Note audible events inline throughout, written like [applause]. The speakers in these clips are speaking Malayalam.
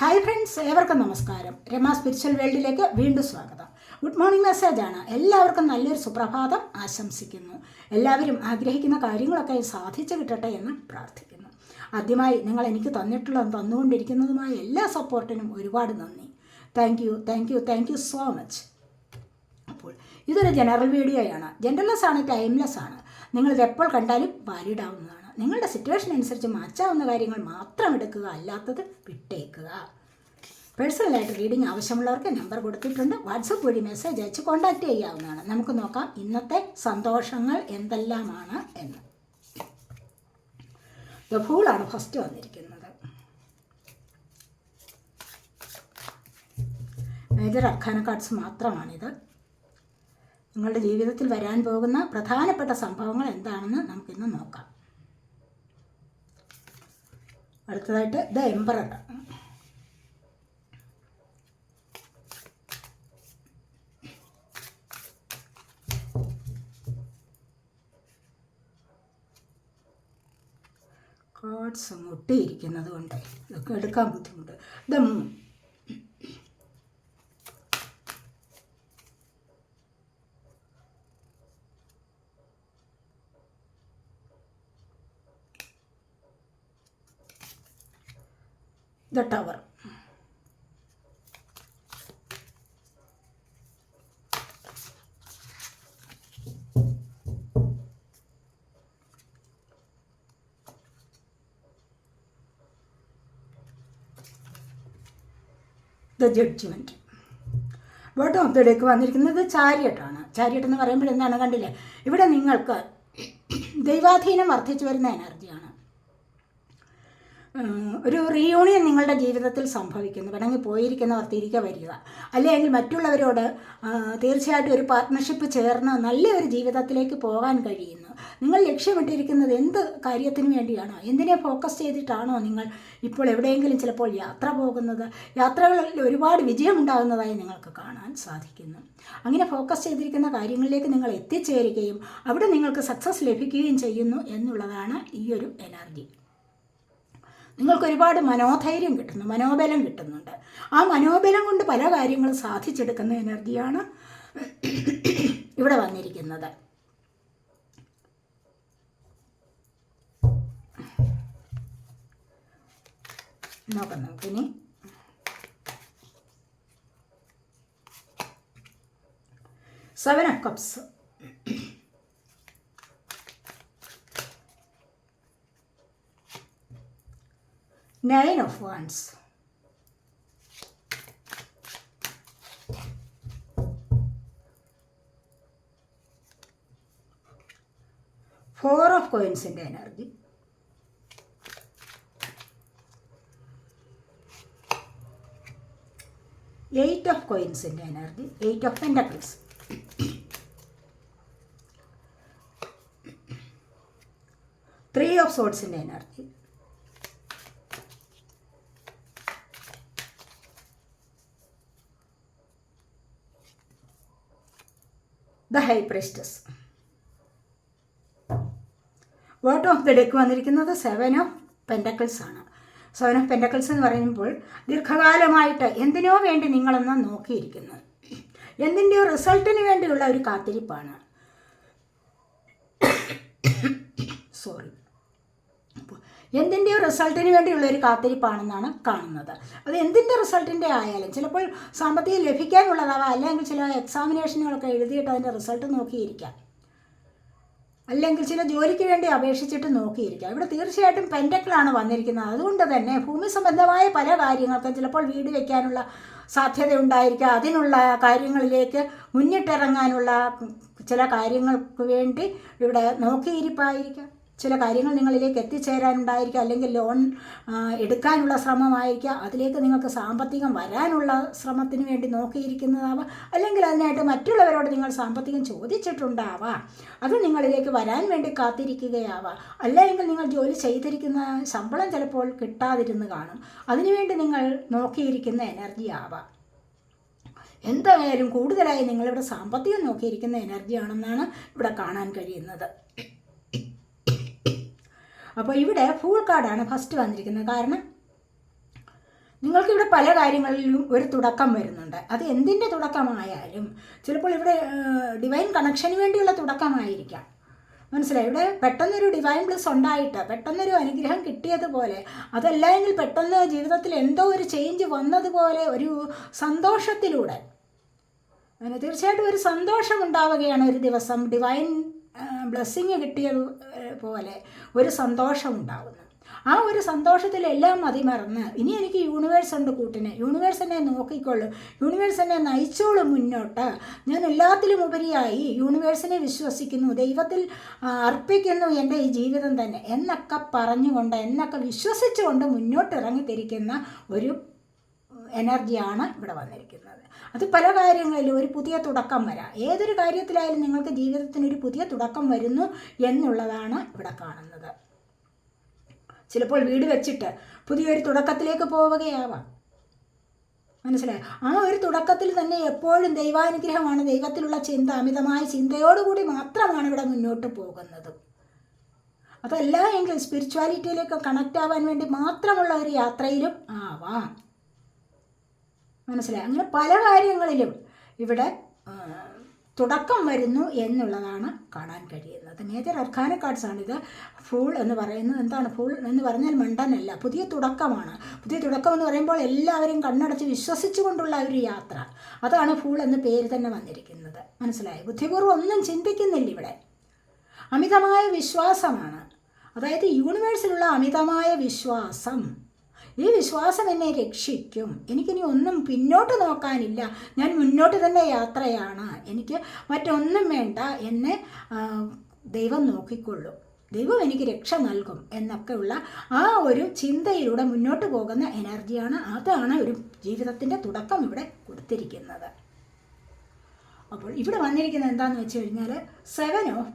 ഹായ് ഫ്രണ്ട്സ് ഏവർക്കും നമസ്കാരം. രമ സ്പിരിച്വൽ വേൾഡിലേക്ക് വീണ്ടും സ്വാഗതം. ഗുഡ് മോർണിംഗ് മെസ്സേജാണ് എല്ലാവർക്കും നല്ലൊരു സുപ്രഭാതം ആശംസിക്കുന്നു. എല്ലാവരും ആഗ്രഹിക്കുന്ന കാര്യങ്ങളൊക്കെ സാധിച്ചു കിട്ടട്ടെ എന്ന് പ്രാർത്ഥിക്കുന്നു. ആദ്യമായി നിങ്ങൾ എനിക്ക് തന്നിട്ടുള്ളതും തന്നുകൊണ്ടിരിക്കുന്നതുമായ എല്ലാ സപ്പോർട്ടിനും ഒരുപാട് നന്ദി. Thank you thank you thank you so much അപ്പോൾ ഇതൊരു ജനറൽ വീഡിയോയാണ് ജെൻഡർലെസ് ആണ് ടൈംലെസ് ആണ്. നിങ്ങളിത് എപ്പോൾ കണ്ടാലും വാലിഡ് ആവുന്നതാണ്. നിങ്ങളുടെ സിറ്റുവേഷൻ അനുസരിച്ച് മാറ്റാവുന്ന കാര്യങ്ങൾ മാത്രം എടുക്കുക അല്ലാത്തത് വിട്ടേക്കുക. പേഴ്സണലായിട്ട് റീഡിംഗ് ആവശ്യമുള്ളവർക്ക് നമ്പർ കൊടുത്തിട്ടുണ്ട്. വാട്സപ്പ് വഴി മെസ്സേജ് അയച്ച് കോൺടാക്റ്റ് ചെയ്യാവുന്നതാണ്. നമുക്ക് നോക്കാം ഇന്നത്തെ സന്തോഷങ്ങൾ എന്തെല്ലാമാണ് എന്ന്. ദ ഫൂളാണ് ഫസ്റ്റ് വന്നിരിക്കുന്നത്. മേജർ അർഖാന കാർഡ്സ് മാത്രമാണിത്. നിങ്ങളുടെ ജീവിതത്തിൽ വരാൻ പോകുന്ന പ്രധാനപ്പെട്ട സംഭവങ്ങൾ എന്താണെന്ന് നമുക്കിന്ന് നോക്കാം. അടുത്തതായിട്ട് ദ എംബറർ കാർഡ്സ് മുട്ടിയിരിക്കുന്നത് കൊണ്ട് ഇതൊക്കെ എടുക്കാൻ ബുദ്ധിമുട്ട്. The moon the tower the judgment bottom of the deck വന്നിരിക്കുന്നത് ചാരിയട്ടാണ്. ചാരിയട്ട് എന്ന് പറയുമ്പോൾ എന്താണ് കണ്ടില്ലേ? ഇവിടെ നിങ്ങൾക്ക് ദൈവാധീനം വർദ്ധിച്ചു വരുന്ന എനർജിയാണ് ഉം, ഒരു റീയൂണിയൻ നിങ്ങളുടെ ജീവിതത്തിൽ സംഭവിക്കുന്നു. വേണമെങ്കിൽ പോയിരിക്കുന്നവർ തിരികെ വരിക. അല്ലെങ്കിൽ മറ്റുള്ളവരോട് തീർച്ചയായിട്ടും ഒരു പാർട്ട്ണർഷിപ്പ് ചേർന്ന് നല്ലൊരു ജീവിതത്തിലേക്ക് പോകാൻ കഴിയുന്നു. നിങ്ങൾ ലക്ഷ്യമിട്ടിരിക്കുന്നത് എന്ത് കാര്യത്തിന് വേണ്ടിയാണോ? എന്തിനെ ഫോക്കസ് ചെയ്തിട്ടാണോ നിങ്ങൾ ഇപ്പോൾ എവിടെയെങ്കിലും ചിലപ്പോൾ യാത്ര പോകുന്നത്? യാത്രകളിൽ ഒരുപാട് വിജയമുണ്ടാകുന്നതായി നിങ്ങൾക്ക് കാണാൻ സാധിക്കുന്നു. അങ്ങനെ ഫോക്കസ് ചെയ്തിരിക്കുന്ന കാര്യങ്ങളിലേക്ക് നിങ്ങൾ എത്തിച്ചേരുകയും അവിടെ നിങ്ങൾക്ക് സക്സസ് ലഭിക്കുകയും ചെയ്യുന്നു എന്നുള്ളതാണ് ഈ ഒരു എനർജി നിങ്ങൾക്ക് ഒരുപാട് മനോധൈര്യം കിട്ടുന്നു മനോബലം കിട്ടുന്നുണ്ട്. ആ മനോബലം കൊണ്ട് പല കാര്യങ്ങളും സാധിച്ചെടുക്കുന്ന എനർജിയാണ് ഇവിടെ വന്നിരിക്കുന്നത്. നോക്കാം നമുക്കിനി. Seven of cups nine of wands four of കോയിൻസിന്റെ energy eight of കോയിൻസിന്റെ energy eight of pentacles three of സോട്സിന്റെ energy the high priestess word of the deck വന്നിരിക്കുന്നത് സെവൻ ഓഫ് പെൻഡക്കിൾസ് ആണ്. സെവൻ ഓഫ് പെൻഡക്കിൾസ് എന്ന് പറയുമ്പോൾ ദീർഘകാലമായിട്ട് എന്തിനോ വേണ്ടി നിങ്ങളെന്ന് നോക്കിയിരിക്കുന്നു. എന്തിന്റെയോ റിസൾട്ടിന് വേണ്ടിയുള്ള ഒരു കാത്തിരിപ്പാണ്. [coughs] സോറി എന്തിന്റെയോ റിസൾട്ടിന് വേണ്ടിയുള്ള ഒരു കാത്തിരിപ്പാണെന്നാണ് കാണുന്നത്. അത് എന്തിന്റെ റിസൾട്ടിന്റെ ആയാലും ചിലപ്പോൾ സാമ്പത്തികം ലഭിക്കാനുള്ളതാവാം. അല്ലെങ്കിൽ ചില എക്സാമിനേഷനുകളൊക്കെ എഴുതിയിട്ട് അതിന്റെ റിസൾട്ട് നോക്കിയിരിക്കാം. അല്ലെങ്കിൽ ചില ജോലിക്ക് വേണ്ടി അപേക്ഷിച്ചിട്ട് നോക്കിയിരിക്കാം. ഇവിടെ തീർച്ചയായിട്ടും പെൻഡക്കിളാണ് വന്നിരിക്കുന്നത്. അതുകൊണ്ട് തന്നെ ഭൂമി സംബന്ധമായ പല കാര്യങ്ങൾക്കും ചിലപ്പോൾ വീട് വയ്ക്കാനുള്ള സാധ്യത ഉണ്ടായിരിക്കാം. അതിനുള്ള കാര്യങ്ങളിലേക്ക് മുന്നിട്ടിറങ്ങാനുള്ള ചില കാര്യങ്ങൾക്ക് വേണ്ടി ഇവിടെ നോക്കിയിരിപ്പായിരിക്കാം. ചില കാര്യങ്ങൾ നിങ്ങളിലേക്ക് എത്തിച്ചേരാനുണ്ടായിരിക്കാം അല്ലെങ്കിൽ ലോൺ എടുക്കാനുള്ള ശ്രമമായിരിക്കാം. അതിലേക്ക് നിങ്ങൾക്ക് സാമ്പത്തികം വരാനുള്ള ശ്രമത്തിന് വേണ്ടി നോക്കിയിരിക്കുന്നതാവാം. അല്ലെങ്കിൽ അതിനായിട്ട് മറ്റുള്ളവരോട് നിങ്ങൾ സാമ്പത്തികം ചോദിച്ചിട്ടുണ്ടാവാം. അത് നിങ്ങളിലേക്ക് വരാൻ വേണ്ടി കാത്തിരിക്കുകയാവാം. അല്ലെങ്കിൽ നിങ്ങൾ ജോലി ചെയ്തിരിക്കുന്ന ശമ്പളം ചിലപ്പോൾ കിട്ടാതിരുന്ന് കാണും. അതിനുവേണ്ടി നിങ്ങൾ നോക്കിയിരിക്കുന്ന എനർജി ആവാം. എന്തായാലും കൂടുതലായി നിങ്ങളിവിടെ സാമ്പത്തികം നോക്കിയിരിക്കുന്ന എനർജിയാണെന്നാണ് ഇവിടെ കാണാൻ കഴിയുന്നത്. അപ്പോൾ ഇവിടെ ഫുൾ കാർഡാണ് ഫസ്റ്റ് വന്നിരിക്കുന്നത്. കാരണം നിങ്ങൾക്കിവിടെ പല കാര്യങ്ങളിലും ഒരു തുടക്കം വരുന്നുണ്ട്. അത് എന്തിന്റെ തുടക്കമായാലും ചിലപ്പോൾ ഇവിടെ ഡിവൈൻ കണക്ഷന് വേണ്ടിയുള്ള തുടക്കമായിരിക്കാം. മനസ്സിലായി? ഇവിടെ പെട്ടെന്നൊരു ഡിവൈൻ ബ്ലസ് ഉണ്ടായിട്ട് പെട്ടെന്നൊരു അനുഗ്രഹം കിട്ടിയതുപോലെ അതല്ല എങ്കിൽ പെട്ടെന്ന് ജീവിതത്തിൽ എന്തോ ഒരു ചേഞ്ച് വന്നതുപോലെ ഒരു സന്തോഷത്തിലൂടെ തീർച്ചയായിട്ടും ഒരു സന്തോഷം ഉണ്ടാവുകയാണ് ഒരു ദിവസം. ഡിവൈൻ ബ്ലെസ്സിങ് കിട്ടിയത് ഏഹ്, പോലെ ഒരു സന്തോഷം ഉണ്ടാകുന്നു ആ ഒരു സന്തോഷത്തിലെല്ലാം മതിമറന്ന് ഇനി എനിക്ക് യൂണിവേഴ്സ് ഉണ്ട് കൂട്ടിന്. യൂണിവേഴ്സ് എന്നെ നോക്കിക്കൊള്ളു. യൂണിവേഴ്സ് എന്നെ നയിച്ചോളും മുന്നോട്ട്. ഞാൻ എല്ലാത്തിലും ഉപരിയായി യൂണിവേഴ്സിനെ വിശ്വസിക്കുന്നു ദൈവത്തിൽ അർപ്പിക്കുന്നു എന്റെ ഈ ജീവിതം തന്നെ എന്നൊക്കെ പറഞ്ഞുകൊണ്ട് എന്നൊക്കെ വിശ്വസിച്ചുകൊണ്ട് മുന്നോട്ട് ഇറങ്ങിത്തിരിക്കുന്ന ഒരു എനർജിയാണ് ഇവിടെ വന്നിരിക്കുന്നത്. അത് പല കാര്യങ്ങളിലും ഒരു പുതിയ തുടക്കം വരാം. ഏതൊരു കാര്യത്തിലായാലും നിങ്ങൾക്ക് ജീവിതത്തിന് ഒരു പുതിയ തുടക്കം വരുന്നു എന്നുള്ളതാണ് ഇവിടെ കാണുന്നത്. ചിലപ്പോൾ വീട് വെച്ചിട്ട് പുതിയൊരു തുടക്കത്തിലേക്ക് പോവുകയാവാം. മനസ്സിലായി? ആ ഒരു തുടക്കത്തിൽ തന്നെ എപ്പോഴും ദൈവാനുഗ്രഹമാണ് ദൈവത്തിലുള്ള ചിന്ത അമിതമായ ചിന്തയോടുകൂടി മാത്രമാണ് ഇവിടെ മുന്നോട്ട് പോകുന്നത്. അതല്ല എങ്കിൽ സ്പിരിച്വാലിറ്റിയിലേക്ക് കണക്റ്റ് ആവാൻ വേണ്ടി മാത്രമുള്ള ഒരു യാത്രയിലും ആവാം. മനസ്സിലായി. അങ്ങനെ പല കാര്യങ്ങളിലും ഇവിടെ തുടക്കം വരുന്നു എന്നുള്ളതാണ് കാണാൻ കഴിയുന്നത്. മേജർ കാർഡ്സ് ഇത് ഫൂൾ എന്ന് പറയുന്നത് എന്താണ്? ഫൂൾ എന്ന് പറഞ്ഞാൽ മണ്ടനല്ല പുതിയ തുടക്കമാണ്. പുതിയ തുടക്കം എന്ന് പറയുമ്പോൾ എല്ലാവരും കണ്ണടച്ച് വിശ്വസിച്ചുകൊണ്ടുള്ള ഒരു യാത്ര. അതാണ് ഫൂൾ എന്ന പേര് തന്നെ വന്നിരിക്കുന്നത്. മനസ്സിലായി? ബുദ്ധിപൂർവം ഒന്നും ചിന്തിക്കുന്നില്ല ഇവിടെ. അമിതമായ വിശ്വാസമാണ്. അതായത് യൂണിവേഴ്സിലുള്ള അമിതമായ വിശ്വാസം. ഈ വിശ്വാസം എന്നെ രക്ഷിക്കും. എനിക്കിനി ഒന്നും പിന്നോട്ട് നോക്കാനില്ല. ഞാൻ മുന്നോട്ട് തന്നെ യാത്രയാണ്. എനിക്ക് മറ്റൊന്നും വേണ്ട എന്നെ ദൈവം നോക്കിക്കൊള്ളും. ദൈവം എനിക്ക് രക്ഷ നൽകും എന്നൊക്കെയുള്ള ആ ഒരു ചിന്തയിലൂടെ മുന്നോട്ട് പോകുന്ന എനർജിയാണ് അതാണ് ഒരു ജീവിതത്തിന്റെ തുടക്കം ഇവിടെ കൊടുത്തിരിക്കുന്നത്. അപ്പോൾ ഇവിടെ വന്നിരിക്കുന്നത് എന്താണെന്ന് വെച്ച് കഴിഞ്ഞാൽ സെവൻ ഓഫ്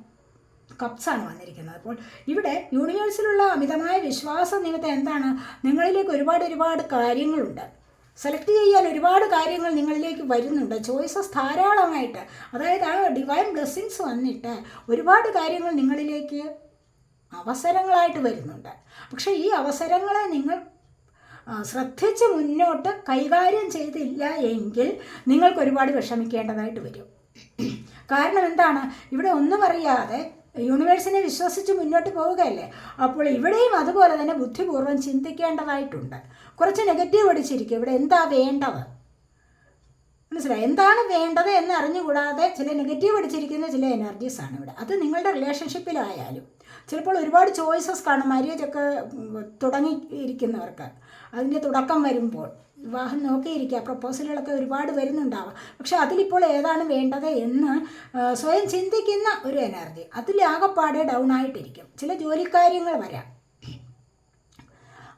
കപ്സ് ആണ് വന്നിരിക്കുന്നത്. അപ്പോൾ ഇവിടെ യൂണിവേഴ്സിലുള്ള അമിതമായ വിശ്വാസം നിങ്ങൾക്ക് എന്താണ്? നിങ്ങളിലേക്ക് ഒരുപാട് ഒരുപാട് കാര്യങ്ങളുണ്ട്. സെലക്ട് ചെയ്യാൻ ഒരുപാട് കാര്യങ്ങൾ നിങ്ങളിലേക്ക് വരുന്നുണ്ട്. ചോയ്സസ് ധാരാളമായിട്ട് അതായത് ആ ഡിവൈൻ ബ്ലെസ്സിങ്സ് വന്നിട്ട് ഒരുപാട് കാര്യങ്ങൾ നിങ്ങളിലേക്ക് അവസരങ്ങളായിട്ട് വരുന്നുണ്ട്. പക്ഷേ ഈ അവസരങ്ങളെ നിങ്ങൾ ശ്രദ്ധിച്ച് മുന്നോട്ട് കൈകാര്യം ചെയ്തില്ല എങ്കിൽ നിങ്ങൾക്ക് ഒരുപാട് വിഷമിക്കേണ്ടതായിട്ട് വരും. [clears throat] കാരണം എന്താണ്? ഇവിടെ ഒന്നും അറിയാതെ യൂണിവേഴ്സിനെ വിശ്വസിച്ച് മുന്നോട്ട് പോവുകയല്ലേ? അപ്പോൾ ഇവിടെയും അതുപോലെ തന്നെ ബുദ്ധിപൂർവം ചിന്തിക്കേണ്ടതായിട്ടുണ്ട്. കുറച്ച് നെഗറ്റീവ് അടിച്ചിരിക്കും ഇവിടെ എന്താ വേണ്ടത്? മനസ്സിലായി? എന്താണ് വേണ്ടത് എന്ന് അറിഞ്ഞുകൂടാതെ ചില നെഗറ്റീവ് അടിച്ചിരിക്കുന്ന ചില എനർജീസ് ആണ് ഇവിടെ. അത് നിങ്ങളുടെ റിലേഷൻഷിപ്പിലായാലും ചിലപ്പോൾ ഒരുപാട് ചോയ്സസ് കാണും. മാര്യേജ് ഒക്കെ തുടങ്ങിയിരിക്കുന്നവർക്ക്. അതിന്റെ തുടക്കം വരുമ്പോൾ. വിവാഹം നോക്കിയിരിക്കുക. പ്രപ്പോസലുകളൊക്കെ ഒരുപാട് വരുന്നുണ്ടാവാം. പക്ഷെ അതിലിപ്പോൾ ഏതാണ് വേണ്ടത് എന്ന് സ്വയം ചിന്തിക്കുന്ന ഒരു എനർജി. അതിലാകപ്പാടെ ഡൗൺ ആയിട്ടിരിക്കും. ചില ജോലിക്കാര്യങ്ങൾ വരാം.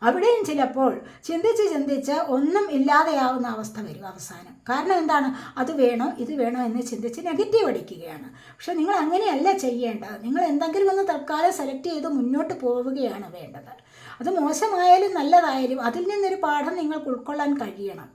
അവിടെയും ചിലപ്പോൾ ചിന്തിച്ച് ചിന്തിച്ച് ഒന്നും ഇല്ലാതെയാവുന്ന അവസ്ഥ വരും അവസാനം. കാരണം എന്താണ്? അത് വേണോ ഇത് വേണോ എന്ന് ചിന്തിച്ച് നെഗറ്റീവ് അടിക്കുകയാണ്. പക്ഷെ നിങ്ങൾ അങ്ങനെയല്ല ചെയ്യേണ്ടത്. നിങ്ങൾ എന്തെങ്കിലും ഒന്ന് തൽക്കാലം സെലക്ട് ചെയ്ത് മുന്നോട്ട് പോവുകയാണ് വേണ്ടത്. അത് മോശമായാലും നല്ലതായാലും അതിൽ നിന്നൊരു പാഠം നിങ്ങൾക്ക് ഉൾക്കൊള്ളാൻ കഴിയണം.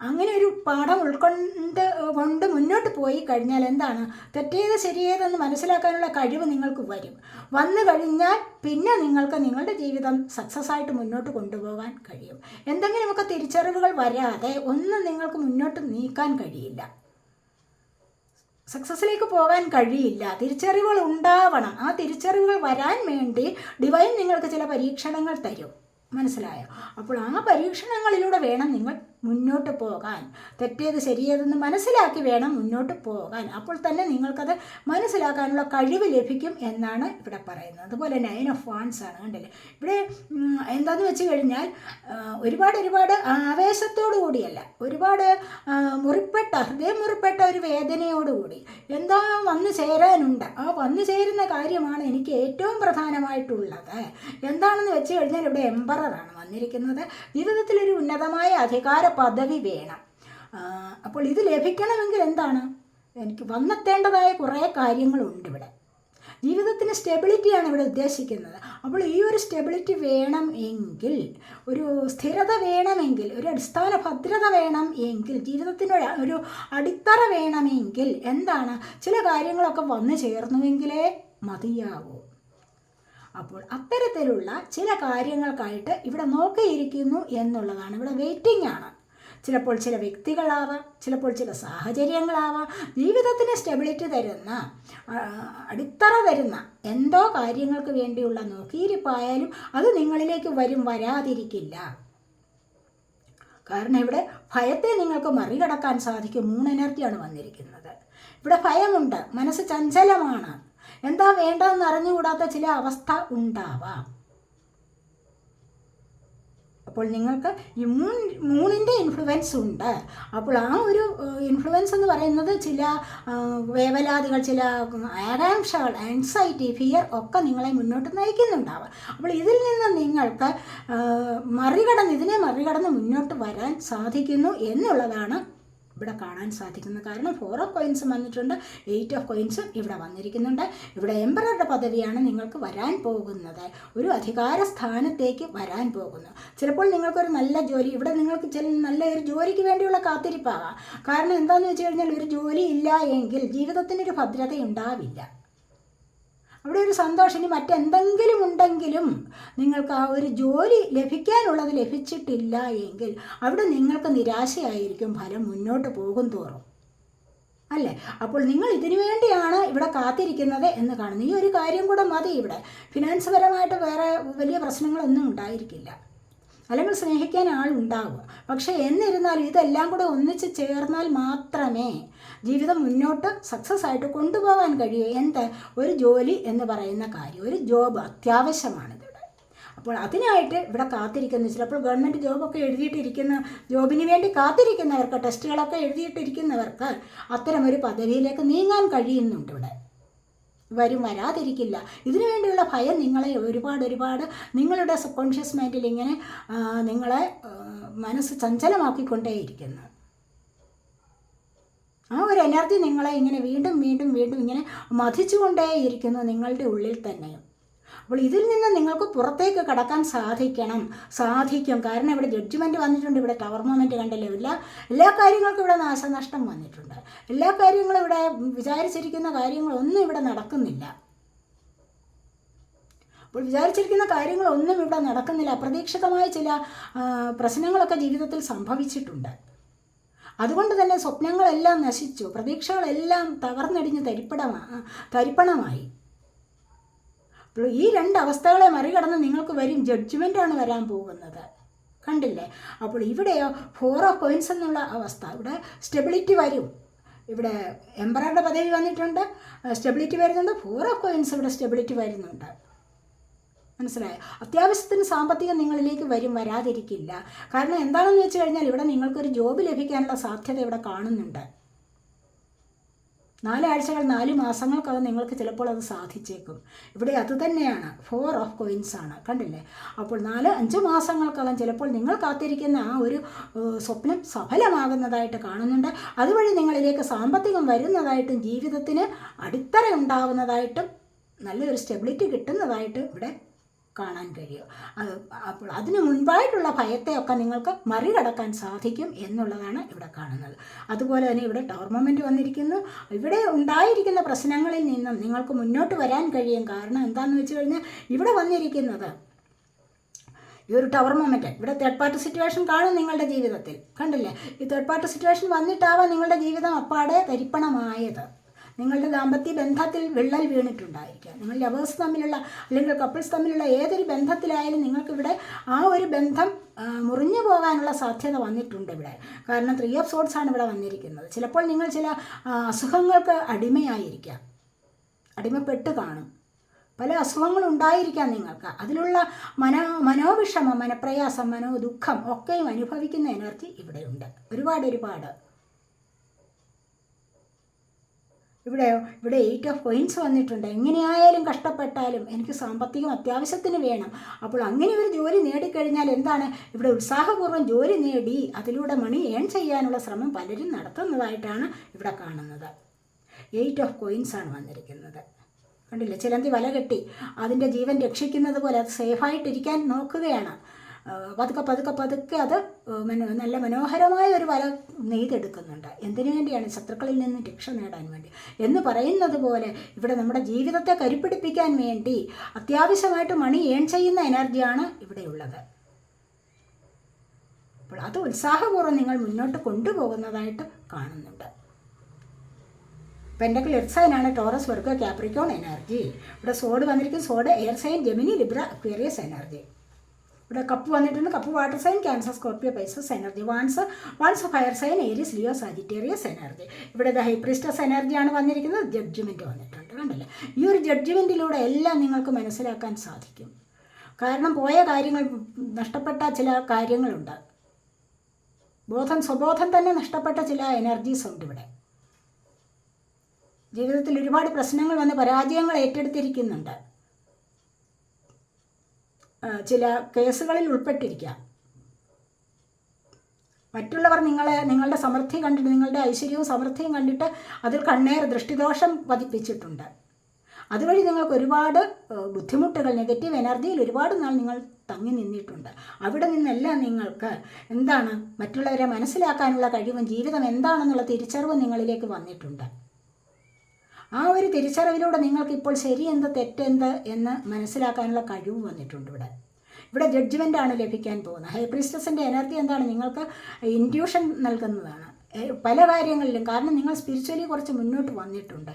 അങ്ങനെ ഒരു പാഠം ഉൾക്കൊണ്ട് കൊണ്ട് മുന്നോട്ട് പോയി കഴിഞ്ഞാൽ എന്താണ്? തെറ്റേത് ശരിയേതെന്ന് മനസ്സിലാക്കാനുള്ള കഴിവ് നിങ്ങൾക്ക് വരും. വന്നു കഴിഞ്ഞാൽ പിന്നെ നിങ്ങൾക്ക് നിങ്ങളുടെ ജീവിതം സക്സസ് ആയിട്ട് മുന്നോട്ട് കൊണ്ടുപോകാൻ കഴിയും. എന്തെങ്കിലുമൊക്കെ തിരിച്ചറിവുകൾ വരാതെ ഒന്നും നിങ്ങൾക്ക് മുന്നോട്ട് നീക്കാൻ കഴിയില്ല. സക്സസ്സിലേക്ക് പോകാൻ കഴിയില്ല. തിരിച്ചറിവുകൾ ഉണ്ടാവണം. ആ തിരിച്ചറിവുകൾ വരാൻ വേണ്ടി ഡിവൈൻ നിങ്ങൾക്ക് ചില പരീക്ഷണങ്ങൾ തരും. മനസ്സിലായോ? അപ്പോൾ ആ പരീക്ഷണങ്ങളിലൂടെ വേണം നിങ്ങൾ മുന്നോട്ട് പോകാൻ. തെറ്റേത് ശരിയേതെന്ന് മനസ്സിലാക്കി വേണം മുന്നോട്ട് പോകാൻ. അപ്പോൾ തന്നെ നിങ്ങൾക്കത് മനസ്സിലാക്കാനുള്ള കഴിവ് ലഭിക്കും എന്നാണ് ഇവിടെ പറയുന്നത്. അതുപോലെ നയൻ ഓഫ് വാൺസ് ആണ് കണ്ടില്ലേ? ഇവിടെ എന്താണെന്ന് വെച്ച് കഴിഞ്ഞാൽ ഒരുപാട് ഒരുപാട് ആവേശത്തോടു കൂടിയല്ല ഒരുപാട് മുറിപ്പെട്ട ഹൃദയം മുറിപ്പെട്ട ഒരു വേദനയോടുകൂടി എന്താ വന്നു ചേരാനുണ്ട്. ആ വന്നു ചേരുന്ന കാര്യമാണ് എനിക്ക് ഏറ്റവും പ്രധാനമായിട്ടുള്ളത്. എന്താണെന്ന് വെച്ച് കഴിഞ്ഞാൽ ഇവിടെ എംബറാണ് വന്നിരിക്കുന്നത്. ജീവിതത്തിലൊരു ഉന്നതമായ അധികാര പദവി വേണം. അപ്പോൾ ഇത് ലഭിക്കണമെങ്കിൽ എന്താണ്? എനിക്ക് വന്നെത്തേണ്ടതായ കുറേ കാര്യങ്ങളുണ്ട് ഇവിടെ. ജീവിതത്തിന് സ്റ്റെബിലിറ്റിയാണ് ഇവിടെ ഉദ്ദേശിക്കുന്നത്. അപ്പോൾ ഈ ഒരു സ്റ്റെബിലിറ്റി വേണം എങ്കിൽ ഒരു സ്ഥിരത വേണമെങ്കിൽ ഒരു അടിസ്ഥാന ഭദ്രത വേണം എങ്കിൽ ജീവിതത്തിന് ഒരു- അടിത്തറ വേണമെങ്കിൽ എന്താണ്? ചില കാര്യങ്ങളൊക്കെ വന്നു ചേർന്നുവെങ്കിലേ മതിയാകൂ അപ്പോൾ അത്തരത്തിലുള്ള ചില കാര്യങ്ങൾക്കായിട്ട് ഇവിടെ നോക്കിയിരിക്കുന്നു എന്നുള്ളതാണ്. ഇവിടെ വെയിറ്റിംഗ് ആണ്. ചിലപ്പോൾ ചില വ്യക്തികളാവാം ചിലപ്പോൾ ചില സാഹചര്യങ്ങളാവാം. ജീവിതത്തിന് സ്റ്റെബിലിറ്റി തരുന്ന അടിത്തറ തരുന്ന എന്തോ കാര്യങ്ങൾക്ക് വേണ്ടിയുള്ള നോക്കിയിരിപ്പായാലും അത് നിങ്ങളിലേക്ക് വരും വരാതിരിക്കില്ല. കാരണം ഇവിടെ ഭയത്തെ നിങ്ങൾക്ക് മറികടക്കാൻ സാധിക്കും. മൂൺ എനർജിയാണ് വന്നിരിക്കുന്നത്. ഇവിടെ ഭയമുണ്ട്. മനസ്സ് ചഞ്ചലമാണ്. എന്താ വേണ്ടതെന്ന് അറിഞ്ഞുകൂടാത്ത ചില അവസ്ഥ ഉണ്ടാവാം. അപ്പോൾ നിങ്ങൾക്ക് ഈ മൂൺ മൂണിന്റെ ഇൻഫ്ലുവൻസ് ഉണ്ട്. അപ്പോൾ ആ ഒരു ഇൻഫ്ലുവൻസ് എന്ന് പറയുന്നത് ചില വേവലാതികൾ ചില ആകാംക്ഷകൾ ആൻസൈറ്റി ഫിയർ ഒക്കെ നിങ്ങളെ മുന്നോട്ട് നയിക്കുന്നുണ്ടാവാം അപ്പോൾ ഇതിൽ നിന്ന് നിങ്ങൾക്ക് മറികടന്ന് ഇതിനെ മറികടന്ന് മുന്നോട്ട് വരാൻ സാധിക്കുന്നു എന്നുള്ളതാണ് ഇവിടെ കാണാൻ സാധിക്കുന്നത് കാരണം ഫോർ ഓഫ് കോയിൻസ് വന്നിട്ടുണ്ട്. എയ്റ്റ് ഓഫ് കോയിൻസും ഇവിടെ വന്നിരിക്കുന്നുണ്ട്. ഇവിടെ എംബററുടെ പദവിയാണ് നിങ്ങൾക്ക് വരാൻ പോകുന്നത്. ഒരു അധികാര സ്ഥാനത്തേക്ക് വരാൻ പോകുന്നു. ചിലപ്പോൾ നിങ്ങൾക്കൊരു നല്ല ജോലി ഇവിടെ നിങ്ങൾക്ക് ചില നല്ല ഒരു ജോലിക്ക് വേണ്ടിയുള്ള കാത്തിരിപ്പാകാം. കാരണം എന്താണെന്ന് വെച്ച് കഴിഞ്ഞാൽ ഒരു ജോലി ഇല്ല എങ്കിൽ ജീവിതത്തിനൊരു ഭദ്രത ഉണ്ടാവില്ല. അവിടെ ഒരു സന്തോഷം. ഇനി മറ്റെന്തെങ്കിലും ഉണ്ടെങ്കിലും നിങ്ങൾക്ക് ആ ഒരു ജോലി ലഭിക്കാനുള്ളത് ലഭിച്ചിട്ടില്ല എങ്കിൽ അവിടെ നിങ്ങൾക്ക് നിരാശയായിരിക്കും. ഫലം മുന്നോട്ട് പോകും തോറും. അല്ലേ? അപ്പോൾ നിങ്ങൾ ഇതിനു വേണ്ടിയാണ് ഇവിടെ കാത്തിരിക്കുന്നത് എന്ന് കാണുന്നു. ഈ ഒരു കാര്യം കൂടെ മതി ഇവിടെ. ഫിനാൻസ് പരമായിട്ട് വേറെ വലിയ പ്രശ്നങ്ങളൊന്നും ഉണ്ടായിരിക്കില്ല. അല്ലെങ്കിൽ സ്നേഹിക്കാൻ ആളുണ്ടാവുക. പക്ഷേ എന്നിരുന്നാലും ഇതെല്ലാം കൂടെ ഒന്നിച്ച് ചേർന്നാൽ മാത്രമേ ജീവിതം മുന്നോട്ട് സക്സസ് ആയിട്ട് കൊണ്ടുപോകാൻ കഴിയുക. എന്ത്? ഒരു ജോലി എന്ന് പറയുന്ന കാര്യം ഒരു ജോബ് അത്യാവശ്യമാണ് അപ്പോൾ അതിനായിട്ട് ഇവിടെ കാത്തിരിക്കുന്ന. ചിലപ്പോൾ ഗവൺമെന്റ് ജോബൊക്കെ എഴുതിയിട്ടിരിക്കുന്ന ജോബിന് വേണ്ടി കാത്തിരിക്കുന്നവർക്ക് ടെസ്റ്റുകളൊക്കെ എഴുതിയിട്ടിരിക്കുന്നവർക്ക് അത്തരം ഒരു പദവിയിലേക്ക് നീങ്ങാൻ കഴിയുന്നുണ്ട് ഇവിടെ വരും വരാതിരിക്കില്ല. ഇതിനു വേണ്ടിയുള്ള ഭയം നിങ്ങളെ ഒരുപാട് ഒരുപാട് നിങ്ങളുടെ സബ് കോൺഷ്യസ് മൈൻഡിൽ ഇങ്ങനെ നിങ്ങളെ മനസ്സ് ചഞ്ചലമാക്കിക്കൊണ്ടേയിരിക്കുന്നു. ആ ഒരു എനർജി നിങ്ങളെ ഇങ്ങനെ വീണ്ടും വീണ്ടും വീണ്ടും ഇങ്ങനെ മതിച്ചുകൊണ്ടേയിരിക്കുന്നു നിങ്ങളുടെ ഉള്ളിൽ തന്നെയും. അപ്പോൾ ഇതിൽ നിന്ന് നിങ്ങൾക്ക് പുറത്തേക്ക് കടക്കാൻ സാധിക്കണം. സാധിക്കും. കാരണം ഇവിടെ ജഡ്ജ്മെന്റ് വന്നിട്ടുണ്ട്. ഇവിടെ ടവർ മൂമെന്റ് കണ്ടല്ലോ. എല്ലാ എല്ലാ കാര്യങ്ങൾക്കും ഇവിടെ നാശനഷ്ടം വന്നിട്ടുണ്ട്. എല്ലാ കാര്യങ്ങളും ഇവിടെ വിചാരിച്ചിരിക്കുന്ന കാര്യങ്ങളൊന്നും ഇവിടെ നടക്കുന്നില്ല. അപ്പോൾ വിചാരിച്ചിരിക്കുന്ന കാര്യങ്ങളൊന്നും ഇവിടെ നടക്കുന്നില്ല. അപ്രതീക്ഷിതമായ ചില പ്രശ്നങ്ങളൊക്കെ ജീവിതത്തിൽ സംഭവിച്ചിട്ടുണ്ട്. അതുകൊണ്ട് തന്നെ സ്വപ്നങ്ങളെല്ലാം നശിച്ചു. പ്രതീക്ഷകളെല്ലാം തകർന്നടിഞ്ഞ് തരിപ്പടമാ തരിപ്പണമായി. ഈ രണ്ട് അവസ്ഥകളെ മറികടന്ന് നിങ്ങൾക്ക് വരും ജഡ്ജ്മെന്റാണ് വരാൻ പോകുന്നത്. കണ്ടില്ലേ? അപ്പോൾ ഇവിടെയോ ഫോർ ഓഫ് കോയിൻസ് എന്നുള്ള അവസ്ഥ. ഇവിടെ സ്റ്റെബിലിറ്റി വരും. ഇവിടെ എംബറയുടെ പദവി വന്നിട്ടുണ്ട്. സ്റ്റെബിലിറ്റി വരുന്നുണ്ട്. ഫോർ ഓഫ് കോയിൻസ് ഇവിടെ സ്റ്റെബിലിറ്റി വരുന്നുണ്ട്. മനസ്സിലായോ? അത്യാവശ്യത്തിന് സാമ്പത്തികം നിങ്ങളിലേക്ക് വരും വരാതിരിക്കില്ല. കാരണം എന്താണെന്ന് വെച്ച് കഴിഞ്ഞാൽ ഇവിടെ നിങ്ങൾക്കൊരു ജോബ് ലഭിക്കാനുള്ള സാധ്യത ഇവിടെ കാണുന്നുണ്ട്. നാലാഴ്ചകൾ നാല് മാസങ്ങൾക്കകം നിങ്ങൾക്ക് ചിലപ്പോൾ അത് സാധിച്ചേക്കും. ഇവിടെ അത് തന്നെയാണ്. ഫോർ ഓഫ് കോയിൻസ് ആണ്. കണ്ടില്ലേ? അപ്പോൾ നാല് അഞ്ച് മാസങ്ങൾക്കകം ചിലപ്പോൾ നിങ്ങൾ കാത്തിരിക്കുന്ന ആ ഒരു സ്വപ്നം സഫലമാകുന്നതായിട്ട് കാണുന്നുണ്ട്. അതുവഴി നിങ്ങളിലേക്ക് സാമ്പത്തികം വരുന്നതായിട്ടും ജീവിതത്തിന് അടിത്തറ ഉണ്ടാവുന്നതായിട്ടും നല്ലൊരു സ്റ്റെബിലിറ്റി കിട്ടുന്നതായിട്ട് ഇവിടെ കാണാൻ കഴിയും. അപ്പോൾ അതിന് മുൻപായിട്ടുള്ള ഭയത്തെയൊക്കെ നിങ്ങൾക്ക് മറികടക്കാൻ സാധിക്കും എന്നുള്ളതാണ് ഇവിടെ കാണുന്നത്. അതുപോലെ തന്നെ ഇവിടെ ടവർമെന്റ് വന്നിരിക്കുന്നു. ഇവിടെ ഉണ്ടായിരിക്കുന്ന പ്രശ്നങ്ങളിൽ നിന്നും നിങ്ങൾക്ക് മുന്നോട്ട് വരാൻ കഴിയും. കാരണം എന്താണെന്ന് വെച്ച് കഴിഞ്ഞാൽ ഇവിടെ വന്നിരിക്കുന്നത് ഈ ഒരു ടവർ മൊമെന്റ് ഇവിടെ തേർഡ് പാർട്ടി സിറ്റുവേഷൻ കാണും നിങ്ങളുടെ ജീവിതത്തിൽ. കണ്ടില്ലേ? ഈ തേർഡ് പാർട്ടി സിറ്റുവേഷൻ വന്നിട്ടാവാം നിങ്ങളുടെ ജീവിതം അപ്പാടെ തരിപ്പണമായത്. നിങ്ങളുടെ ദാമ്പത്യ ബന്ധത്തിൽ വിള്ളൽ വീണിട്ടുണ്ടായിരിക്കാം. നിങ്ങൾ ലവേഴ്സ് തമ്മിലുള്ള അല്ലെങ്കിൽ കപ്പിൾസ് തമ്മിലുള്ള ഏതൊരു ബന്ധത്തിലായാലും നിങ്ങൾക്കിവിടെ ആ ഒരു ബന്ധം മുറിഞ്ഞു പോകാനുള്ള സാധ്യത വന്നിട്ടുണ്ട് ഇവിടെ. കാരണം ത്രീ ഓഫ് സോട്ട്സ് ആണ് ഇവിടെ വന്നിരിക്കുന്നത്. ചിലപ്പോൾ നിങ്ങൾ ചില അസുഖങ്ങൾക്ക് അടിമയായിരിക്കാം. അടിമപ്പെട്ട് കാണും. പല അസുഖങ്ങളും ഉണ്ടായിരിക്കാം നിങ്ങൾക്ക്. അതിലുള്ള മനോ മനോവിഷമം മനപ്രയാസം മനോ ദുഃഖം ഒക്കെയും അനുഭവിക്കുന്ന എനർജി ഇവിടെയുണ്ട്. ഒരുപാട് ഒരുപാട്. ഇവിടെയോ? ഇവിടെ എയ്റ്റ് ഓഫ് കോയിൻസ് വന്നിട്ടുണ്ട്. എങ്ങനെയായാലും കഷ്ടപ്പെട്ടാലും എനിക്ക് സാമ്പത്തികം അത്യാവശ്യത്തിന് വേണം. അപ്പോൾ അങ്ങനെ ഒരു ജോലി നേടിക്കഴിഞ്ഞാൽ എന്താണ്? ഇവിടെ ഉത്സാഹപൂർവം ജോലി നേടി അതിലൂടെ മണി ഏൺ ചെയ്യാനുള്ള ശ്രമം പലരും നടത്തുന്നതായിട്ടാണ് ഇവിടെ കാണുന്നത്. എയ്റ്റ് ഓഫ് കോയിൻസ് ആണ് വന്നിരിക്കുന്നത്. കണ്ടില്ലേ? ചിലന്തി വല കെട്ടി. അതിന്റെ ജീവൻ രക്ഷിക്കുന്നത് പോലെ അത് സേഫായിട്ടിരിക്കാൻ നോക്കുകയാണ്. പതുക്കെ പതുക്കെ പതുക്കെ അത് മനോ നല്ല മനോഹരമായ ഒരു വല നെയ്തെടുക്കുന്നുണ്ട്. എന്തിനു വേണ്ടിയാണ് ശത്രുക്കളിൽ നിന്ന് രക്ഷ നേടാൻ വേണ്ടി? എന്ന് പറയുന്നത് പോലെ ഇവിടെ നമ്മുടെ ജീവിതത്തെ കരുപ്പിടിപ്പിക്കാൻ വേണ്ടി അത്യാവശ്യമായിട്ട് മണി ഏൺ ചെയ്യുന്ന എനർജിയാണ് ഇവിടെയുള്ളത് അപ്പോൾ അത് ഉത്സാഹപൂർവം നിങ്ങൾ മുന്നോട്ട് കൊണ്ടുപോകുന്നതായിട്ട് കാണുന്നുണ്ട്. പെൻഡക്കിൾ എർത്ത് സൈനാണ് ടോറസ് വർഗ ക്യാപ്രിക്കോൺ എനർജി. ഇവിടെ സോഡ് വന്നിരിക്കും. Sword air sign Gemini Libra Aquarius energy. ഇവിടെ കപ്പ് വന്നിട്ടുണ്ട്. Cup water sign Cancer Scorpio Pisces energy wands wands fire sign Aries Leo Sagittarius energy ഇവിടെ ദ ഹൈപ്രിസ്റ്റസ് എനർജിയാണ് വന്നിരിക്കുന്നത്. ജഡ്ജ്മെന്റ് വന്നിട്ടുണ്ട്. കണ്ടല്ലേ? ഈ ഒരു ജഡ്ജ്മെന്റിലൂടെ എല്ലാം നിങ്ങൾക്ക് മനസ്സിലാക്കാൻ സാധിക്കും. കാരണം പോയ കാര്യങ്ങൾ നഷ്ടപ്പെട്ട ചില കാര്യങ്ങളുണ്ട്. ബോധം സ്വബോധം തന്നെ നഷ്ടപ്പെട്ട ചില എനർജീസ് ഉണ്ട് ഇവിടെ. ജീവിതത്തിൽ ഒരുപാട് പ്രശ്നങ്ങൾ വന്ന് പരാജയങ്ങൾ ഏറ്റെടുത്തിരിക്കുന്നുണ്ട്. ചില കേസുകളിൽ ഉൾപ്പെട്ടിരിക്കാം. മറ്റുള്ളവർ നിങ്ങളെ നിങ്ങളുടെ സമൃദ്ധി കണ്ടിട്ട് നിങ്ങളുടെ ഐശ്വര്യവും സമൃദ്ധിയും കണ്ടിട്ട് അതിൽ കണ്ണേർ ദൃഷ്ടിദോഷം പതിപ്പിച്ചിട്ടുണ്ട്. അതുവഴി നിങ്ങൾക്ക് ഒരുപാട് ബുദ്ധിമുട്ടുകൾ നെഗറ്റീവ് എനർജിയിൽ ഒരുപാട് നാൾ നിങ്ങൾ തങ്ങി നിന്നിട്ടുണ്ട്. അവിടെ നിന്നെല്ലാം നിങ്ങൾക്ക് എന്താണ് മറ്റുള്ളവരെ മനസ്സിലാക്കാനുള്ള കഴിവും ജീവിതം എന്താണെന്നുള്ള തിരിച്ചറിവും നിങ്ങളിലേക്ക് വന്നിട്ടുണ്ട്. ആ ഒരു തിരിച്ചറിവിലൂടെ നിങ്ങൾക്ക് ഇപ്പോൾ ശരി ശരിയെന്ത് തെറ്റെന്ത് എന്ന് മനസ്സിലാക്കാനുള്ള കഴിവ് വന്നിട്ടുണ്ട് ഇവിടെ. ഇവിടെ ആണ് ലഭിക്കാൻ പോകുന്നത്. ഹൈപ്രിസ്റ്റസിന്റെ എനർജി എന്താണ്? നിങ്ങൾക്ക് ഇൻഡ്യൂഷൻ നൽകുന്നതാണ്. പല കാര്യങ്ങളിലും കാരണം നിങ്ങൾ സ്പിരിച്വലി കുറച്ച് മുന്നോട്ട് വന്നിട്ടുണ്ട്.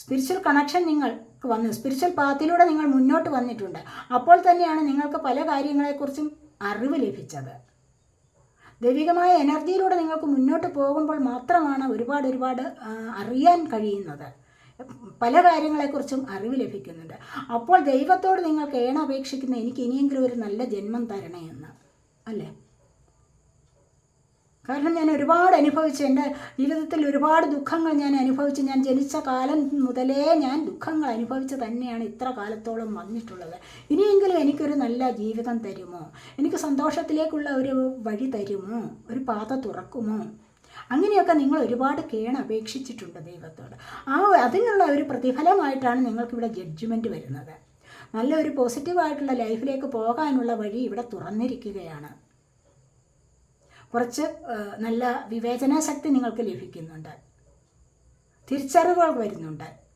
സ്പിരിച്വൽ കണക്ഷൻ നിങ്ങൾക്ക് വന്നു സ്പിരിച്വൽ പാത്തിലൂടെ നിങ്ങൾ മുന്നോട്ട് വന്നിട്ടുണ്ട്. അപ്പോൾ തന്നെയാണ് നിങ്ങൾക്ക് പല കാര്യങ്ങളെക്കുറിച്ചും അറിവ് ലഭിച്ചത്. ദൈവികമായ എനർജിയിലൂടെ നിങ്ങൾക്ക് മുന്നോട്ട് പോകുമ്പോൾ മാത്രമാണ് ഒരുപാട് ഒരുപാട് അറിയാൻ കഴിയുന്നത്. പല കാര്യങ്ങളെക്കുറിച്ചും അറിവ് ലഭിക്കുന്നുണ്ട്. അപ്പോൾ ദൈവത്തോട് നിങ്ങൾക്ക് ഏണപേക്ഷിക്കുന്ന എനിക്ക് ഇനിയെങ്കിലും ഒരു നല്ല ജന്മം തരണേ എന്ന്. അല്ലേ? കാരണം ഞാൻ ഒരുപാട് അനുഭവിച്ചു എന്റെ ജീവിതത്തിൽ ഒരുപാട് ദുഃഖങ്ങൾ ഞാൻ അനുഭവിച്ച് ഞാൻ ജനിച്ച കാലം മുതലേ ഞാൻ ദുഃഖങ്ങൾ അനുഭവിച്ച് തന്നെയാണ് ഇത്ര കാലത്തോളം വന്നിട്ടുള്ളത്. ഇനിയെങ്കിലും എനിക്കൊരു നല്ല ജീവിതം തരുമോ? എനിക്ക് സന്തോഷത്തിലേക്കുള്ള ഒരു വഴി തരുമോ? ഒരു പാത തുറക്കുമോ? അങ്ങനെയൊക്കെ നിങ്ങൾ ഒരുപാട് കേണ അപേക്ഷിച്ചിട്ടുണ്ട് ദൈവത്തോട്. ആ അതിനുള്ള ഒരു പ്രതിഫലമായിട്ടാണ് നിങ്ങൾക്കിവിടെ ജഡ്ജ്മെന്റ് വരുന്നത്. നല്ലൊരു പോസിറ്റീവായിട്ടുള്ള ലൈഫിലേക്ക് പോകാനുള്ള വഴി ഇവിടെ തുറന്നിരിക്കുകയാണ്. കുറച്ച് നല്ല വിവേചന ശക്തി നിങ്ങൾക്ക് ലഭിക്കുന്നുണ്ട്. തിരിച്ചറിവുകൾ വരുന്നുണ്ട്.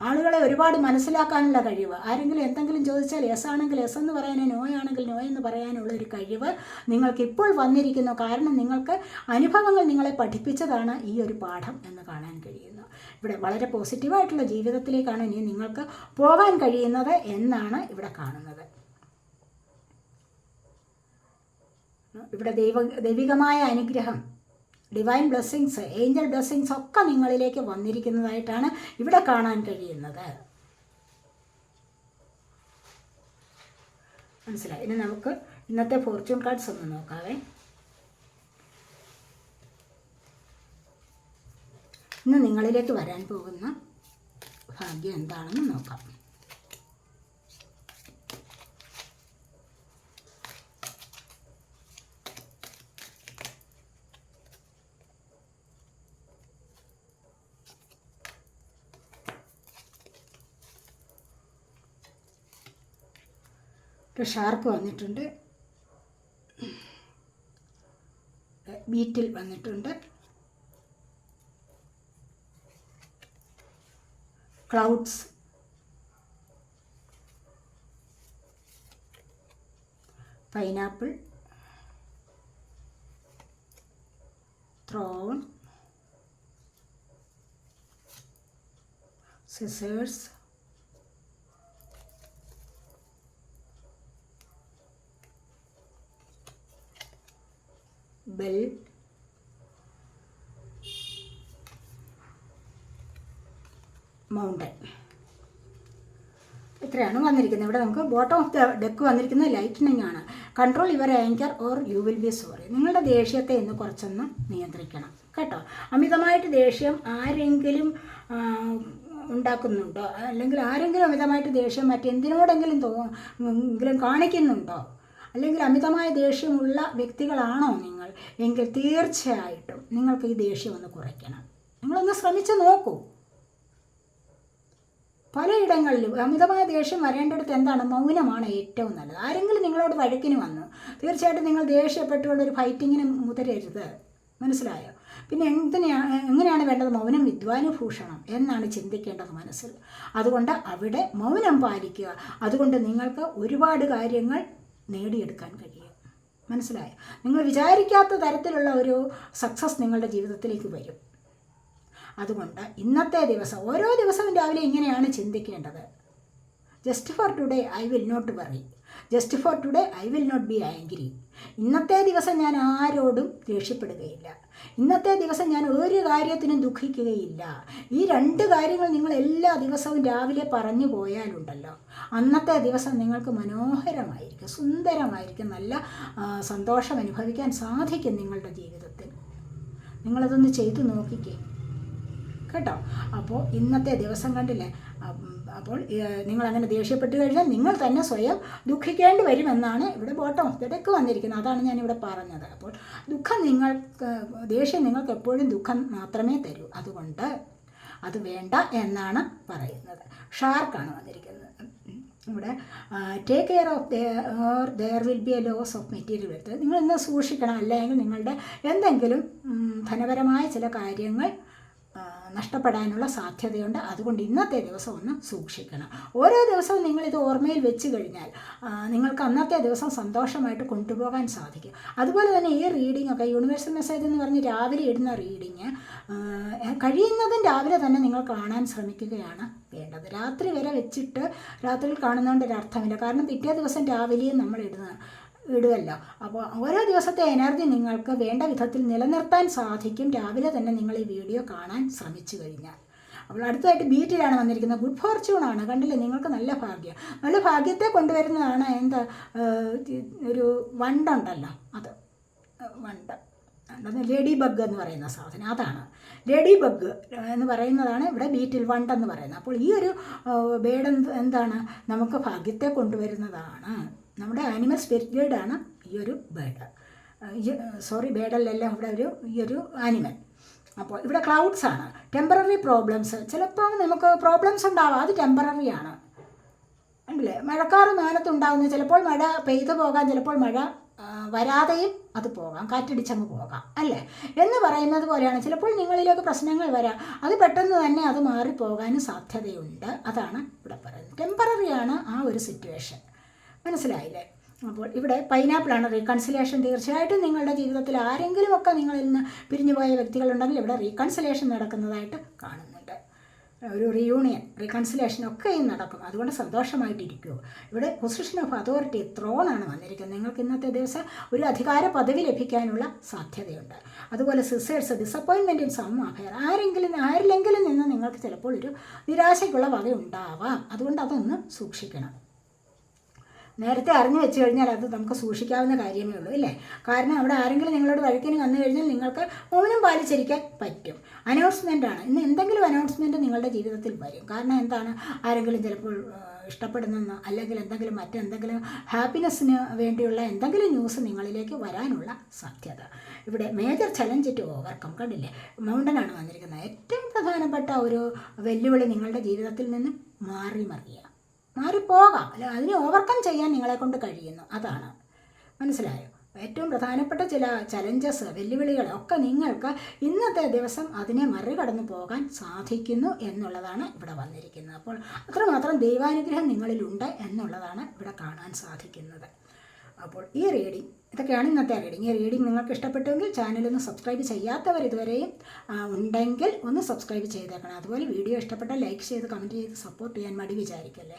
ആളുകളെ ഒരുപാട് മനസ്സിലാക്കാനുള്ള കഴിവ്. ആരെങ്കിലും എന്തെങ്കിലും ചോദിച്ചാൽ എസ് ആണെങ്കിൽ എസ് എന്ന് പറയാനോ നോ ആണെങ്കിൽ നോ എന്ന് പറയാനുള്ള ഒരു കഴിവ് നിങ്ങൾക്ക് ഇപ്പോൾ വന്നിരിക്കുന്നു. കാരണം നിങ്ങൾക്ക് അനുഭവങ്ങൾ നിങ്ങളെ പഠിപ്പിച്ചതാണ് ഈ ഒരു പാഠം എന്ന് കാണാൻ കഴിയുന്നു. ഇവിടെ വളരെ പോസിറ്റീവായിട്ടുള്ള ജീവിതത്തിലേക്കാണ് ഇനി നിങ്ങൾക്ക് പോകാൻ കഴിയുന്നത് എന്നാണ് ഇവിടെ കാണുന്നത്. ഇവിടെ ദൈവ ദൈവികമായ അനുഗ്രഹം ഡിവൈൻ ബ്ലെസ്സിങ്സ് ഏഞ്ചൽ ബ്ലെസ്സിങ്സ് ഒക്കെ നിങ്ങളിലേക്ക് വന്നിരിക്കുന്നതായിട്ടാണ് ഇവിടെ കാണാൻ കഴിയുന്നത്. മനസ്സിലായി? ഇനി നമുക്ക് ഇന്നത്തെ ഫോർച്യൂൺ കാർഡ്സ് ഒന്ന് നോക്കാവേ. ഇന്ന് നിങ്ങളിലേക്ക് വരാൻ പോകുന്ന ഭാഗ്യം എന്താണെന്ന് നോക്കാം. ഒരു ഷാർക്ക് വന്നിട്ടുണ്ട്. ബീറ്റിൽ വന്നിട്ടുണ്ട്. Clouds. Pineapple. Thorn. Scissors. Bell mountain. ഇത്രയാണ് വന്നിരിക്കുന്നത്. ഇവിടെ നമുക്ക് ബോട്ടം ഓഫ് ദ ഡെക്ക് വന്നിരിക്കുന്നത് ലൈറ്റനിങ് ആണ്. Control your anger or you will be sorry നിങ്ങളുടെ ദേഷ്യത്തെ ഇന്ന് കുറച്ചൊന്ന് നിയന്ത്രിക്കണം. കേട്ടോ? അമിതമായിട്ട് ദേഷ്യം ആരെങ്കിലും ഉണ്ടാക്കുന്നുണ്ടോ? അല്ലെങ്കിൽ ആരെങ്കിലും അമിതമായിട്ട് ദേഷ്യം മറ്റെന്തിനോടെങ്കിലും തോ എങ്കിലും കാണിക്കുന്നുണ്ടോ? അല്ലെങ്കിൽ അമിതമായ ദേഷ്യമുള്ള വ്യക്തികളാണോ നിങ്ങൾ? എങ്കിൽ തീർച്ചയായിട്ടും നിങ്ങൾക്ക് ഈ ദേഷ്യം ഒന്ന് കുറയ്ക്കണം. നിങ്ങളൊന്ന് ശ്രമിച്ചു നോക്കൂ. പലയിടങ്ങളിലും അമിതമായ ദേഷ്യം വരേണ്ടടുത്ത് എന്താണ്? മൗനമാണ് ഏറ്റവും നല്ലത്. ആരെങ്കിലും നിങ്ങളോട് വഴക്കിന് വന്നു തീർച്ചയായിട്ടും നിങ്ങൾ ദേഷ്യപ്പെട്ടുകൊണ്ട് ഒരു ഫൈറ്റിങ്ങിന് മുതരരുത്. മനസ്സിലായോ? പിന്നെ എന്തിനാണ് എങ്ങനെയാണ് വേണ്ടത്? മൗനം വിദ്വാനുഭൂഷണം എന്നാണ് ചിന്തിക്കേണ്ടത് മനസ്സിൽ. അതുകൊണ്ട് അവിടെ മൗനം പാലിക്കുക. അതുകൊണ്ട് നിങ്ങൾക്ക് ഒരുപാട് കാര്യങ്ങൾ നേടിയെടുക്കാൻ കഴിയും. മനസ്സിലായ? നിങ്ങൾ വിചാരിക്കാത്ത തരത്തിലുള്ള ഒരു സക്സസ് നിങ്ങളുടെ ജീവിതത്തിലേക്ക് വരും. അതുകൊണ്ട് ഇന്നത്തെ ദിവസം ഓരോ ദിവസവും രാവിലെ ഇങ്ങനെയാണ് ചിന്തിക്കേണ്ടത്. Just for today I will not worry just for today I will not be angry ഇന്നത്തെ ദിവസം ഞാൻ ആരോടും ദേഷ്യപ്പെടുകയില്ല. ഇന്നത്തെ ദിവസം ഞാൻ ഒരു കാര്യത്തിനും ദുഃഖിക്കുകയില്ല. ഈ രണ്ട് കാര്യങ്ങൾ നിങ്ങൾ എല്ലാ ദിവസവും രാവിലെ പറഞ്ഞു പോയാലുണ്ടല്ലോ. അന്നത്തെ ദിവസം നിങ്ങൾക്ക് മനോഹരമായിരിക്കും സുന്ദരമായിരിക്കും നല്ല സന്തോഷം അനുഭവിക്കാൻ സാധിക്കും നിങ്ങളുടെ ജീവിതത്തിൽ. നിങ്ങളതൊന്ന് ചെയ്തു നോക്കിക്കേ. കേട്ടോ? അപ്പോൾ ഇന്നത്തെ ദിവസം കണ്ടില്ലേ? അപ്പോൾ നിങ്ങൾ അങ്ങനെ ദേഷ്യപ്പെട്ട് കഴിഞ്ഞാൽ നിങ്ങൾ തന്നെ സ്വയം ദുഃഖിക്കേണ്ടി വരുമെന്നാണ് ഇവിടെ ബോട്ടം ഡെക്ക് വന്നിരിക്കുന്നത്. അതാണ് ഞാനിവിടെ പറഞ്ഞത്. അപ്പോൾ ദുഃഖം നിങ്ങൾക്ക് ദേഷ്യം നിങ്ങൾക്ക് എപ്പോഴും ദുഃഖം മാത്രമേ തരൂ. അതുകൊണ്ട് അത് വേണ്ട എന്നാണ് പറയുന്നത്. ഷാർക്കാണ് വന്നിരിക്കുന്നത്. ഇവിടെ take care of the there will be a loss of material wealth നിങ്ങൾ ഇന്ന് സൂക്ഷിക്കണം. അല്ലെങ്കിൽ നിങ്ങളുടെ എന്തെങ്കിലും ധനപരമായ ചില കാര്യങ്ങൾ നഷ്ടപ്പെടാനുള്ള സാധ്യതയുണ്ട്. അതുകൊണ്ട് ഇന്നത്തെ ദിവസം ഒന്ന് സൂക്ഷിക്കണം. ഓരോ ദിവസവും നിങ്ങളിത് ഓർമ്മയിൽ വെച്ച് കഴിഞ്ഞാൽ നിങ്ങൾക്ക് അന്നത്തെ ദിവസം സന്തോഷമായിട്ട് കൊണ്ടുപോകാൻ സാധിക്കും. അതുപോലെ തന്നെ ഈ റീഡിംഗ് ഒക്കെ യൂണിവേഴ്സൽ മെസ്സേജ് എന്ന് പറഞ്ഞ് രാവിലെ ഇടുന്ന റീഡിങ് കഴിയുന്നതും രാവിലെ തന്നെ നിങ്ങൾ കാണാൻ ശ്രമിക്കുകയാണ് വേണ്ടത്. രാത്രി വരെ വെച്ചിട്ട് രാത്രിയിൽ കാണുന്നതുകൊണ്ട് ഒരു അർത്ഥമില്ല. കാരണം പിറ്റേ ദിവസം രാവിലെയും നമ്മൾ ഇടുന്ന ഇടുമല്ലോ അപ്പോൾ ഓരോ ദിവസത്തെ എനർജി നിങ്ങൾക്ക് വേണ്ട വിധത്തിൽ നിലനിർത്താൻ സാധിക്കും. രാവിലെ തന്നെ നിങ്ങൾ ഈ വീഡിയോ കാണാൻ ശ്രമിച്ചു കഴിഞ്ഞാൽ. അപ്പോൾ അടുത്തതായിട്ട് ബീറ്റിലാണ് വന്നിരിക്കുന്നത്. ഗുഡ് ഫോർച്യൂൺ ആണ്. കണ്ടില്ലേ? നിങ്ങൾക്ക് നല്ല ഭാഗ്യം. നല്ല ഭാഗ്യത്തെ കൊണ്ടുവരുന്നതാണ് എന്താ? ഒരു വണ്ടുണ്ടല്ലോ അത് വണ്ട്. വണ്ടെന്ന് ലേഡി ബഗ് എന്ന് പറയുന്ന സാധനം. അതാണ്. ലേഡി ബഗ് എന്ന് പറയുന്നതാണ് ഇവിടെ ബീറ്റിൽ വണ്ട് എന്ന് പറയുന്നത്. അപ്പോൾ ഈ ഒരു ബേഡ് എന്താണ്? നമുക്ക് ഭാഗ്യത്തെ കൊണ്ടുവരുന്നതാണ്. നമ്മുടെ ആനിമൽ സ്പിരിറ്റ് ഗൈഡാണ് ഈ ഒരു ബേഡ് സോറി ബേഡല്ലല്ല ഇവിടെ ഒരു ഈ ഒരു ആനിമൽ അപ്പോൾ ഇവിടെ ക്ലൗഡ്സ് ആണ്. ടെമ്പററി പ്രോബ്ലംസ് ചിലപ്പോൾ നമുക്ക് പ്രോബ്ലംസ് ഉണ്ടാവാം. അത് ടെമ്പററി ആണ്. ഉണ്ടല്ലേ മഴക്കാറ് മാനത്തുണ്ടാകുന്നു ചിലപ്പോൾ മഴ പെയ്തു പോകാം ചിലപ്പോൾ മഴ വരാതെയും അത് പോകാം. കാറ്റടിച്ചങ്ങ് പോകാം. അല്ലേ? എന്ന് പറയുന്നത് പോലെയാണ്. ചിലപ്പോൾ നിങ്ങളിലേക്ക് പ്രശ്നങ്ങൾ വരാം. അത് പെട്ടെന്ന് തന്നെ അത് മാറിപ്പോകാനും സാധ്യതയുണ്ട്. അതാണ് ഇവിടെ പറയുന്നത്. ടെമ്പററിയാണ് ആ ഒരു സിറ്റുവേഷൻ മനസ്സിലായില്ലേ? അപ്പോൾ ഇവിടെ പൈനാപ്പിളാണ് റീകൺസിലേഷൻ തീർച്ചയായിട്ടും നിങ്ങളുടെ ജീവിതത്തിൽ ആരെങ്കിലുമൊക്കെ നിങ്ങളിൽ നിന്ന് പിരിഞ്ഞുപോയ വ്യക്തികളുണ്ടെങ്കിൽ ഇവിടെ റീകൺസിലേഷൻ നടക്കുന്നതായിട്ട് കാണുന്നുണ്ട്. ഒരു റിയൂണിയൻ റീകൺസിലേഷൻ ഒക്കെയും നടക്കും. അതുകൊണ്ട് സന്തോഷമായിട്ടിരിക്കൂ. ഇവിടെ പൊസിഷൻ ഓഫ് അതോറിറ്റി ത്രോണാണ് വന്നിരിക്കുന്നത്. നിങ്ങൾക്ക് ഇന്നത്തെ ദിവസം ഒരു അധികാര പദവി ലഭിക്കാനുള്ള സാധ്യതയുണ്ട്. അതുപോലെ scissors disappointment in some affair ആരെങ്കിലും ആരിലെങ്കിലും നിന്ന് നിങ്ങൾക്ക് ചിലപ്പോൾ ഒരു നിരാശയ്ക്കുള്ള വക ഉണ്ടാവാം അതുകൊണ്ട് അതൊന്ന് സൂക്ഷിക്കണം. നേരത്തെ അറിഞ്ഞു വെച്ച് കഴിഞ്ഞാൽ അത് നമുക്ക് സൂക്ഷിക്കാവുന്ന കാര്യമേ ഉള്ളൂ അല്ലേ കാരണം അവിടെ ആരെങ്കിലും നിങ്ങളോട് വഴിക്കിന് വന്നു കഴിഞ്ഞാൽ നിങ്ങൾക്ക് മൗനം പാലിച്ചിരിക്കാൻ പറ്റും. അനൗൺസ്മെന്റ് ആണ്. ഇന്ന് എന്തെങ്കിലും അനൗൺസ്മെന്റ് നിങ്ങളുടെ ജീവിതത്തിൽ വരും. കാരണം എന്താണ്? ആരെങ്കിലും ചിലപ്പോൾ ഇഷ്ടപ്പെടുന്ന അല്ലെങ്കിൽ എന്തെങ്കിലും മറ്റെന്തെങ്കിലും ഹാപ്പിനെസ്സിന് വേണ്ടിയുള്ള എന്തെങ്കിലും ന്യൂസ് നിങ്ങളിലേക്ക് വരാനുള്ള സാധ്യത. ഇവിടെ മേജർ ചലഞ്ച് ടു ഓവർകം കണ്ടില്ലേ? മൗണ്ടനാണ് വന്നിരിക്കുന്നത്. ഏറ്റവും പ്രധാനപ്പെട്ട ഒരു വെല്ലുവിളി നിങ്ങളുടെ ജീവിതത്തിൽ നിന്ന് മാറി മറിയുക. മാറിപ്പോകാം. അല്ല അതിനെ ഓവർകം ചെയ്യാൻ നിങ്ങളെ കൊണ്ട് കഴിയുന്നു. അതാണ്. മനസ്സിലായോ? ഏറ്റവും പ്രധാനപ്പെട്ട ചില ചലഞ്ചസ് വെല്ലുവിളികൾ ഒക്കെ നിങ്ങൾക്ക് ഇന്നത്തെ ദിവസം അതിനെ മറികടന്നു പോകാൻ സാധിക്കുന്നു എന്നുള്ളതാണ് ഇവിടെ വന്നിരിക്കുന്നത്. അപ്പോൾ അത്രമാത്രം ദൈവാനുഗ്രഹം നിങ്ങളിലുണ്ട് എന്നുള്ളതാണ് ഇവിടെ കാണാൻ സാധിക്കുന്നത്. അപ്പോൾ ഈ റീഡിംഗ് ഇതൊക്കെയാണ് ഇന്നത്തെ റീഡിംഗ് ഈ റീഡിംഗ് നിങ്ങൾക്ക് ഇഷ്ടപ്പെട്ടുവെങ്കിൽ ചാനലൊന്ന് സബ്സ്ക്രൈബ് ചെയ്യാത്തവർ ഇതുവരെയും ഉണ്ടെങ്കിൽ ഒന്ന് സബ്സ്ക്രൈബ് ചെയ്തേക്കണം. അതുപോലെ വീഡിയോ ഇഷ്ടപ്പെട്ടാൽ ലൈക്ക് ചെയ്ത് കമന്റ് ചെയ്ത് സപ്പോർട്ട് ചെയ്യാൻ മടി വിചാരിക്കല്ലേ?